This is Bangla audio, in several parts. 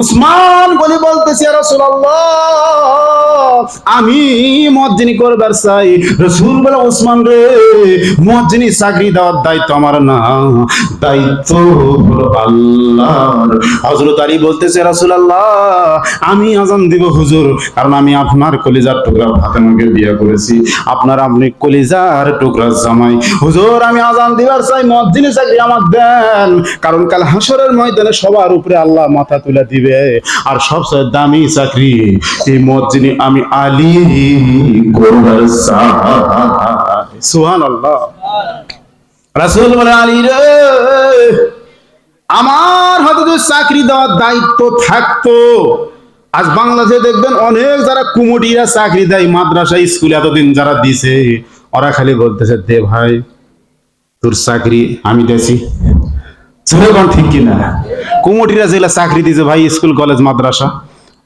উসমান বলে বলতেছে আমি মজ্জিনি করবার চাই। রসুল বলে, উসমান রে মজ্জিনি চাকরি দেওয়ার দায়িত্ব আমার না। দায়িত্ব হলো আল্লাহর। আলী বলতেছে আমি আজান দিব হুজুর, কারণ আমি আপনার কলিজার টুকরা ফাতেমাকে বিয়ে করেছি। আপনার আপনি কলিজার টুকরা জামাই। হুজুর, আমি আজান দিবার চাই মজ্জিনি চাকরি আমার দেন। কারণ কাল হাসরের ময়দানে সবার উপরে আল্লাহ মাথা তুলে দিবে। আর সবচেয়ে দামি চাকরি এই মজ্জিনি আমি আলী করবার চাই সুবহানাল্লাহ। রাসূল বলে, আলী রে, আমার হাতে যদি চাকরি দেওয়ার দায়িত্ব থাকতো। আজ বাংলাদেশে দেখবেন অনেক যারা কুমুটিরা চাকরি দেয়, মাদ্রাসা, স্কুলে এতদিন যারা দিছে, ওরা খালি বলতেছে, দে ভাই, তোর চাকরি আমি দেছি কোন ঠিক কিনা? কুমুটিরা জেলা চাকরি দিয়েছে ভাই, স্কুল, কলেজ, মাদ্রাসা,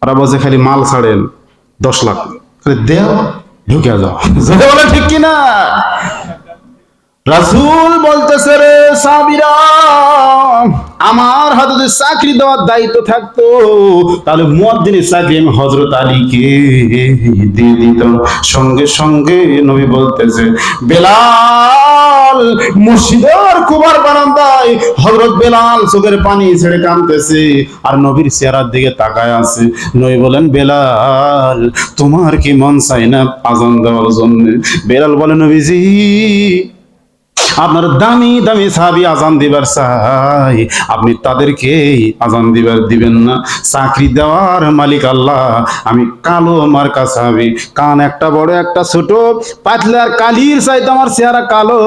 ওরা বলছে খালি মাল ছাড়েন দশ লাখ। দেও, ঢুকে যাও। যেটা বলে ঠিক কিনা? রাসুল বলতেছে রে সাবিরা আমার হাতে যদি চাকরি দেওয়ার দায়িত্ব থাকতো। তাহলে মুয়াজ্জিনের চাকরি আমি হযরত আলীকে দিয়ে দিতাম সঙ্গে সঙ্গে নবী বলতেছে, বেলাল মসজিদের কুমার বারান্দায় হজরত বেলাল চোখের পানি ছেড়ে কাঁদতেছে আর নবীর চেহারার দিকে তাকায় আছে। নবী বলেন, বেলাল, তোমার কি মন চাই না আজান দেওয়ার জন্য? বেলাল বলে, নবীজি আপনার দামি দামি সাহাবি আজান দিবার চাই। আপনি তাদেরকে আজান দিবার দিবেন না। চাকরি দেওয়ার মালিক আল্লাহ। আমি কালো মার্কা সাহাবি। কান একটা বড়, একটা ছোট। পাতলার কালির চাইতে আমার চেহারা কালো।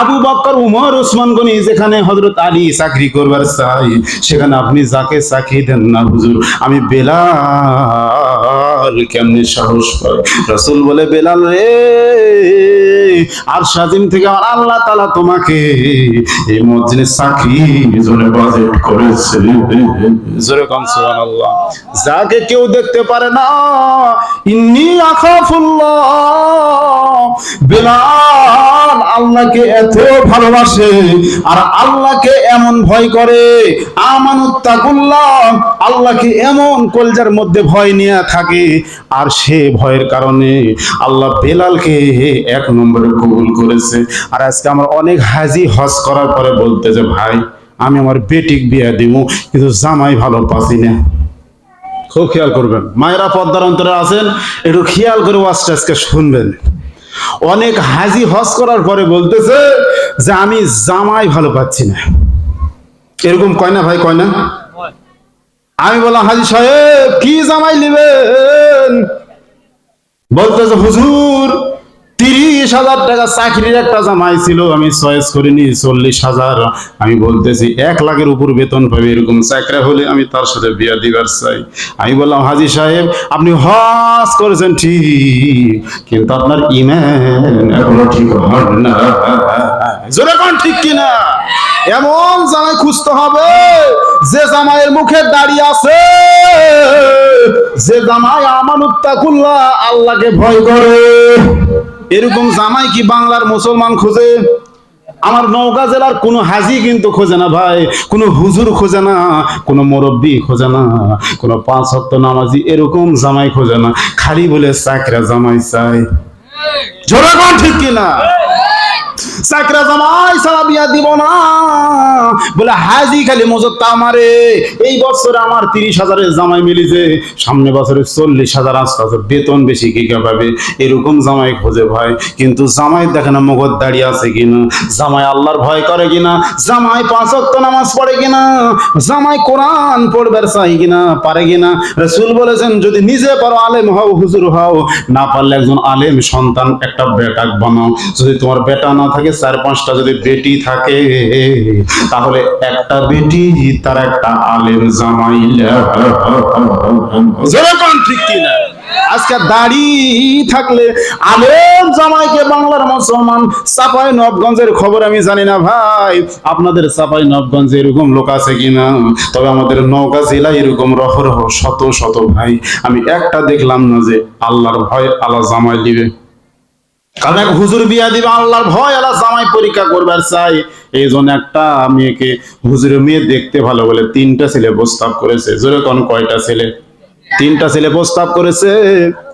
আবু বক্কর, উমর ওসমান গনি যেখানে হজরত আলী চাকরি করবার চাই, সেখানে আপনি যাকে চাকরি দেন না হুজুর, আমি বেলাল কেমনি সাহস পাই রসুল বলে, বেলাল রে, আর স্বাধীন থেকে আমার আল্লাহ তালা তোমাকে এই মসজিদে চাকরি জোরে বাজেট করেছে। জোরে কম সুবহানাল্লাহ। যাকে কেউ দেখতে পারে না, ইন্নি আখাফুল্লাহ। বেলাল আল্লাহকে এত ভালোবাসে আর আল্লাহকে এমন ভয় করে। আমানুত্তাকুল্লাহ, আল্লাহকে এমন কলজার মধ্যে ভয় নিয়ে থাকে। আর সে ভয়ের কারণে আল্লাহ বেলালকে এক নম্বরে কবুল করেছে। আর আজকে আমরা অনেক হাজি হজ করার পরে বলতে যে ভাই, আমি আমার বেটিক বিয়ে দিব, কিন্তু জামাই ভালো পাচ্ছি না। খুব খেয়াল করবেন, মায়েরা পদ্মার অন্তরে আছেন, একটু খেয়াল করে ওয়াজটা আজকে শুনবেন। অনেক হাজি হজ করার পরে বলতেছে যে, আমি জামাই ভালো পাচ্ছি না। এরকম কয় না ভাই, কয় না? আমি বললাম, হাজি সাহেব, কি জামাই নেবেন বলতেছে হুজুর তিরিশ হাজার টাকা চাকরির একটা জামাই ছিল, আমি চয়েস করিনি, চল্লিশ হাজার। আমি বলতেছি, এক লাখের উপর বেতন পাবে, এরকম চাকরি হলে আমি তার সাথে বিয়া দিবার চাই। আমি বললাম, হাজি সাহেব, আপনি হজ করেছেন ঠিক, কিন্তু আপনার ইমান এখনও ঠিক না। ঠিক কিনা? এমন জামাই খুঁজতে হবে, যে জামাইয়ের মুখে দাঁড়িয়ে আছে, যে জামাই আমানুত্তাকুল্লাহ আল্লাহকে ভয় করে। এরকম জামাই কি বাংলার মুসলমান খোঁজে? আমার নওগাঁ জেলার কোনো হাজি কিন্তু খোঁজে না ভাই, কোনো হুজুর খোঁজে না, কোনো মুরব্বী খোঁজে না, কোনো পাঁচ হত্ত নামাজি এরকম জামাই খোঁজে না। খালি বলে চাকরা জামাই চাই। জোরে কোন ঠিক কিনা? চাকরা জামাই সারা বিয়া দিব না। বলে হাজি খালি মজত্তা আমারে। এই বছর আমার তিরিশ হাজারের জামাই মিলিছে। সামনে বছরে চল্লিশ হাজার আসতে বেতন বেশি কি পাবে? এরকম জামাই খোঁজে কিন্তু জামাই দেখে না দাঁড়িয়ে আছে কিনা? জামাই আল্লাহর ভয় করে কিনা? জামাই পাঁচ নামাজ পড়ে কিনা? জামাই কোরআন পড়বার চাই কিনা? পারে কিনা? রসুল বলেছেন, যদি নিজে পারো আলেম হও, হুজুর হও, না পারলে একজন আলেম সন্তান একটা বেটা বানাও। যদি তোমার বেটা না থাকে চার পাঁচটা যদি বেটি থাকে, তাহলে একটা বেটি, তার একটা আলেম জামাই। ঠিক কিনা। আজকে দাড়ি থাকলে আলেম জামাইকে বাংলার মুসলমান চাপাই নবগঞ্জের খবর আমি জানি না ভাই। আপনাদের চাপাই নবগঞ্জে এরকম লোক আছে কিনা? তবে আমাদের নওগাঁ জেলায় এরকম রহ রহ শত শত ভাই। আমি একটা দেখলাম না যে আল্লাহর ভয় আল্লাহ জামাই দিবে। কারণ এক হুজুর বিয়া দিবে, আল্লাহর ভয়, আল্লাহ জামাই পরীক্ষা করবার চাই এই জন্য একটা মেয়েকে হুজুরের মেয়ে দেখতে ভালো বলে তিনটা ছেলে প্রস্তাব করেছে। জোরে কোন কয়টা ছেলে? তিনটা ছেলে প্রস্তাব করেছে।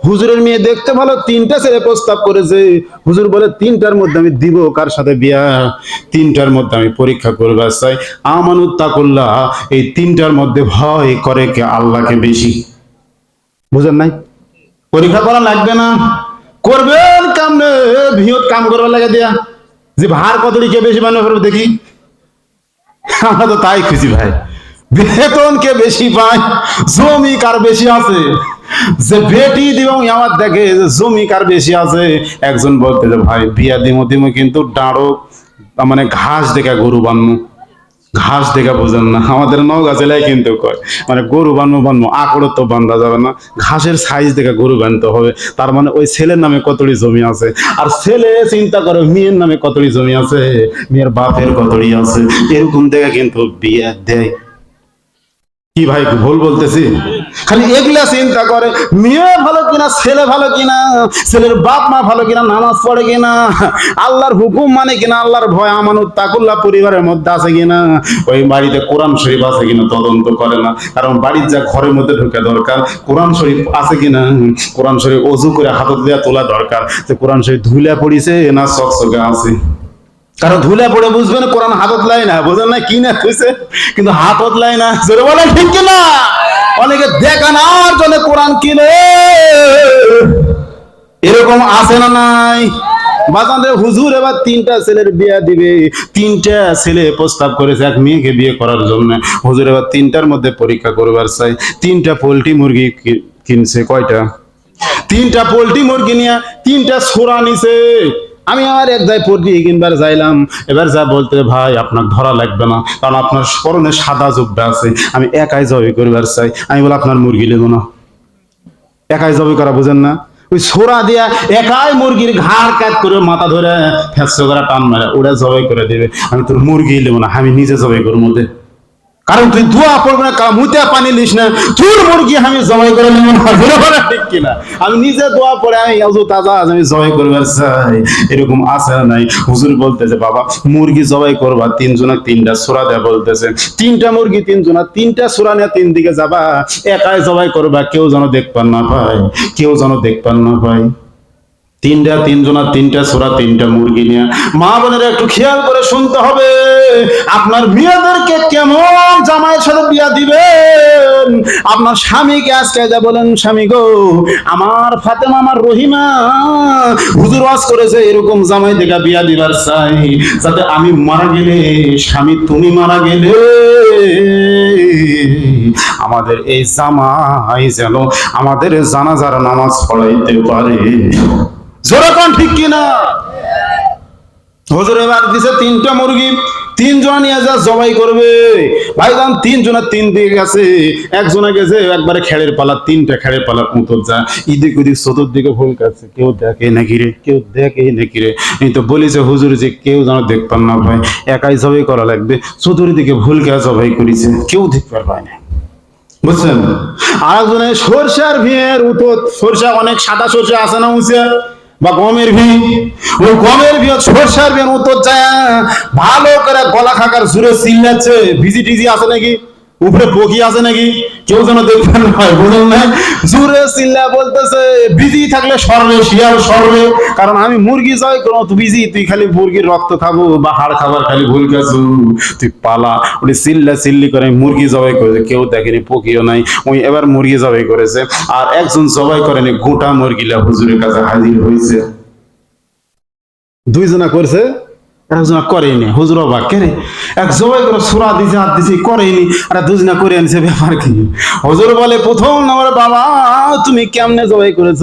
হুজুরের মেয়ে দেখতে ভালো, তিনটা ছেলে প্রস্তাব করেছে। হুজুর বলে, তিনটার মধ্যে আমি দিব, কার সাথে বিয়া? তিনটার মধ্যে আমি পরীক্ষা করবার চাই। আমানুত তাকুল্লাহ এই তিনটার মধ্যে ভয় করে কে? আল্লাহকে বেশি। বুঝেন নাই? পরীক্ষা করা লাগবে না। করবেন কামনে, ভিয়ত কাম করবার লাগে দিয়া। যে ভার কতটি কে বেশি মানে করবে দেখি? আমরা তো তাই খুশি ভাই। বেতন কে বেশি পায়, জমি কার বেশি আছে? যে বেটি দিব আমার দেখে জমি কার বেশি আছে? একজন বলতে যে, ভাই, বিয়া দিমো দিমো কিন্তু ডাঁড়ো মানে ঘাস দেখা গরু বান্নু ঘাস দেখা বোঝেন না। আমাদের নৌকা জেলায় কিন্তু কয় মানে গরু বানবো বানবো আকড়ও তো বান্ধা যাবে না। ঘাসের সাইজ দেখে গরু বানতে হবে। তার মানে ওই ছেলের নামে কতটি জমি আছে? আর ছেলে চিন্তা করে, মেয়ের নামে কতটি জমি আছে? মেয়ের বাপের কতড়ি আছে? এরকম দেখে কিন্তু বিয়ে দেয়। কি ভাই, ভুল বলতেছি? খালি এগুলা চিন্তা করে, মেয়ে ভালো কিনা, ছেলে ভালো কিনা, ছেলের বাপ মা ভালো কিনা, নামাজ পড়ে কিনা, আল্লাহর হুকুম মানে কিনা, আল্লাহর ভয়, আমানত তাকুল্লাহ পরিবারের মধ্যে আছে কিনা, ওই বাড়িতে কোরআন শরীফ আছে কিনা, তদন্ত করে না। কারণ বাড়ির যা ঘরের মধ্যে ঢুকে দরকার, কোরআন শরীফ আছে কিনা, কোরআন শরীফ অজু করে হাতত দেওয়া তোলা দরকার। যে কোরআন শরীফ ধুলে পড়িছে না চকচকে আছে? কারণ ধুলে পড়ে বুঝবেন কোরআন হাতত লাই না, বোঝেন না কি না কইছে কিন্তু হাতত লাই না। জোরে বলে ঠিক কিনা? অনেকে দেখানোর জন্য কোরআন কিনে। এরকম আছে না নাই? বাজানের হুজুর এবার তিনটা ছেলের বিয়ে দিবে। তিনটা ছেলে প্রস্তাব করেছে এক মেয়েকে বিয়ে করার জন্য। হুজুর এবার তিনটার মধ্যে পরীক্ষা করবার চাই। তিনটা পোল্ট্রি মুরগি কি- কিনছে, কয়টা? তিনটা পোল্ট্রি মুরগি নিয়ে তিনটা ছোড়া নিছে। আমি আমার এক জায়গায় পোল্ট্রি কিনবার যাইলাম। এবার যা বলতে, ভাই আপনার ধরা লাগবে না, কারণ আপনার স্মরণে সাদা জব্বা আছে। আমি একাই জবি করবার চাই। আমি বলে, আপনার মুরগি লেব না। একাই জবি করা বুঝেন না? ওই ছোড়া দিয়া একাই মুরগির ঘাড় কাট করে মাথা ধরে ফ্যাসো করে টান মারে ওরা জবাই করে দেবে। আমি তোর মুরগি নেব না, আমি নিজে জবাই করব মধ্যে কারণ তুই দোয়া পড়বে না, কারণ মুতে পানি লিস না। তোর মুরগি আমি জবাই করে নেব না ঠিক কিনা। আমি নিজে দোয়া পড়ে আমি অজু তাজা আজ আমি জবাই করবার চাই। এরকম আছে নাই? হুজুর বলতেছে, বাবা, মুরগি জবাই করবা, তিনজনা তিনটা সোরা দেয়া বলতেছে। তিনটা মুরগি, তিনজনা তিনটা সোরা নিয়ে তিন দিকে যাবা। একাই জবাই করবা, কেউ যেন দেখবার না পায়, কেউ যেন দেখবার না পায়। তিনটা, তিনজনা, তিনটা সোরা তিনটা মুরগি নিয়ে। মা বোনের একটু খেয়াল করে শুনতে হবে, আপনার মেয়েদেরকে কেমন জামাইয়ের সাথে বিয়া দিবেন? আপনার স্বামীকে আজকে যা বলেন, স্বামী গো, আমার ফাতেমা, আমার রহিমা, হুজুর ওয়াজ করেছে, এরকম জামাই দেখা বিয়া দিবার চাই, যাতে আমি মারা গেলে, স্বামী তুমি মারা গেলে, আমাদের এই জামাই যেন আমাদের জানাজার নামাজ পড়াইতে পারে। জোরকন ঠিক কিনা? হুজুর এবার দিছে তিনটা মুরগি, তিনজন নিয়ে যা জবাই করবে। ভাইজান তিনজনের তিন দিকে গেছে। একজনে গেছে, একবারে খেড়ের পালা, তিনটা খেড়ের পালা মতো যা। ইদিক ওদিক চতুর্দিকে ভুল কাছে কেউ দেখে নাকি রে, কেউ দেখে নাকি রে। এই তো বলিছে হুজুর যে কেউ যেন দেখতাম না ভাই, একাই জবাই করা লাগবে। চতুর্দিকে ভুল কে জবাই করেছে, কেউ দেখতে পায় না। বুঝছেন? আর একজনে সরষার ভিড় উঠো সরষা অনেক সাদা সরষা আছে না উঁচে? বা গমের ভি, ওই গমের ভি সরষার ভি উত্তর যায় ভালো করে গলা খাকার সুরে সিল্লাচ্ছে ভিজি টিজি আছে নাকি? উপরে বকি আছে নাকি? কেউ যেন দেখবেন না হয় বুঝলেন না। জুড়ে চিল্লা বলতেছে, বিজি থাকলে সরবে, শিয়াল সরবে। কারণ আমি মুরগি জয় কোনো তুই বিজি, তুই খালি মুরগির রক্ত খাব বা হাড় খাবার খালি ভুল খাসু তুই পালা। উনি চিল্লা চিল্লি করে মুরগি জবাই করেছে, কেউ দেখেনি, পকিও নাই। ওই এবার মুরগি জবাই করেছে। আর একজন জবাই করেনি, গোটা মুরগিলা হুজুরের কাছে হাজির হয়েছে। দুইজনা করছে? করেনি হুজুর এক জবাই করে সুরা দিছে, হাত করেনি আর দুজনা করে আনছে ব্যাপার কি? হুজুর বলে, প্রথম বাবা, তুমি কেমনে জবাই করেছ?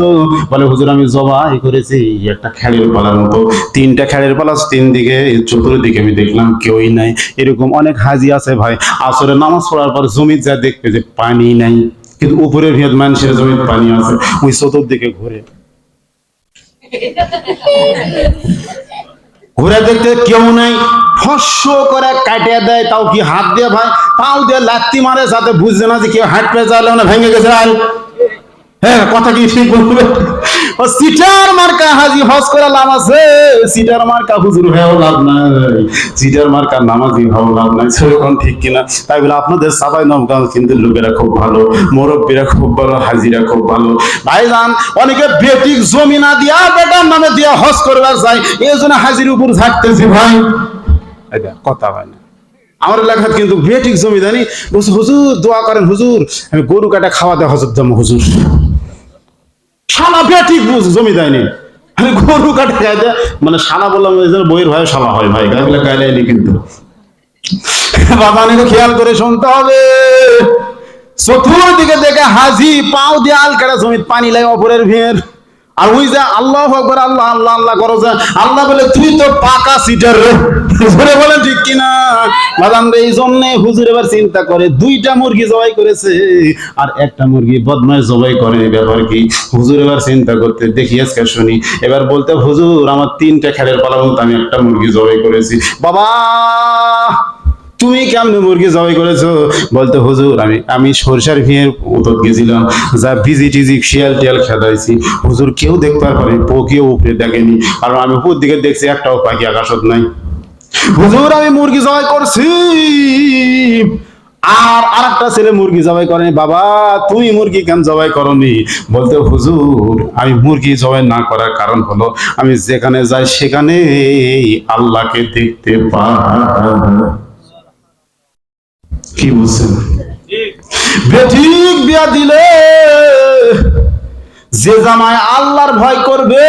বলে, হুজুর, আমি জবাই করেছি, একটা খেলের পালার মতো, তিনটা খেলের পালা, তিন দিকে আমি দেখলাম কেউই নাই। এরকম অনেক হাজি আছে ভাই আসরে নামাজ পড়ার পর জমি যা দেখবে যে পানি নাই, কিন্তু উপরে ভিত মানুষের জমির পানি আছে, ওই চতুর্দিকে ঘুরে। ঘুরে দেখতে কেউ নাই, ফস করে কাটিয়ে দেয়, তাও কি হাত দিয়ে ভাই? তাও দিয়ে লাত্তি মারে সাথে বুঝছে না যে কেউ হাট পেয়ে যাবে মানে ভেঙে গেছে আর হ্যাঁ কথা কি ঠিক বলবে? ও সিটার মার্কা হাজি হজ করে লাভ আছে। সিটার মার্কা হুজুর হয়েও লাভ নাই। সিটার মার্কা নামাজি হও লাভ নাই। সেরকম ঠিক কিনা? তাই বলে আপনাদের সাবাই নবগাঁও কিন্তু লোকেরা খুব ভালো, মুরব্বীরা খুব ভালো, হাজিরা খুব ভালো। ভাইজান, অনেকে বেটিক জমি না দিয়া বেটার নামে দিয়া হজ করবার যায়। এই জন্য হাজির উপর ঝাড়তেছি ভাই। কথা হয় না। আমার এলাকাত কিন্তু বেটিক জমি জানি হুজুর, দোয়া করেন, হুজুর, আমি গরু কাটা খাওয়াতে হজর যাব, হুজুর। শালা ঠিক বুঝ, জমি দেয়নি। আমি গরু কাটা খাইতে মানে শালা বললাম বইয়ের ভয়ে শালা হয় ভাই গাইগুলা গাইলাইনি কিন্তু। বাবা খেয়াল করে শুনতে হবে। চতুর্দিকে দেখে হাজি, পাও দিয়ে আল কাটা জমি পানি লাগে অপরের ভিড়। আর ওই যে আল্লাহ আকবর, আল্লাহ আল্লাহ আল্লাহ করো যে, আল্লাহ বলে, তুই তো পাকা সিটার রে হুজুরে বলেন ঠিক কিনা? বাদাম রে, এই হুজুর এবার চিন্তা করে, দুইটা মুরগি জবাই করেছে আর একটা মুরগি জবাই করে ব্যাপার কি? হুজুর এবার চিন্তা করতে, দেখি আজকে শুনি। এবার বলতে, হুজুর, আমার তিনটা খেলের পালা আমি একটা মুরগি জবাই করেছি। বাবা, তুমি কেমনে মুরগি জবাই করেছ? বলতে, হুজুর, আমি আমি সরষার ভিড়ের উতত গেছিলাম, যা ভিজি টিজি শিয়াল টিয়াল খেদাইছি। হুজুর কেউ দেখতে পারে পকিও উপরে দেখেনি। কারণ আমি উপর দিকে দেখছি একটাও পাখি আকাশত নাই। হুজুর আমি মুরগি জবাই করছি। আর আরেকটা ছেলে মুরগি জবাই করেনি বাবা তুমি মুরগি কেন জবাই করনি? বলতে হুজুর আমি মুরগি জবাই না করার কারণ হলো আমি যেখানে যাই সেখানে আল্লাহকে দেখতে পাই। কি বলছেন? বেঠিক বিয়া দিলে যে জামাই আল্লাহর ভয় করবে,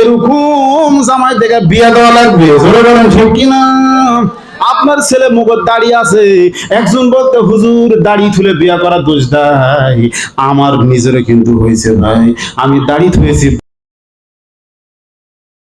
এরকম জামাই দেখে বিয়ে দেওয়া লাগবে। ঠিক কিনা? আপনার ছেলে মুখত দাঁড়িয়ে আছে, একজন বলতে, হুজুর, দাড়ি তুলে বিয়া করা দোষ দেয় আমার নিজেরও কিন্তু হয়েছে ভাই আমি দাড়ি থুয়েছি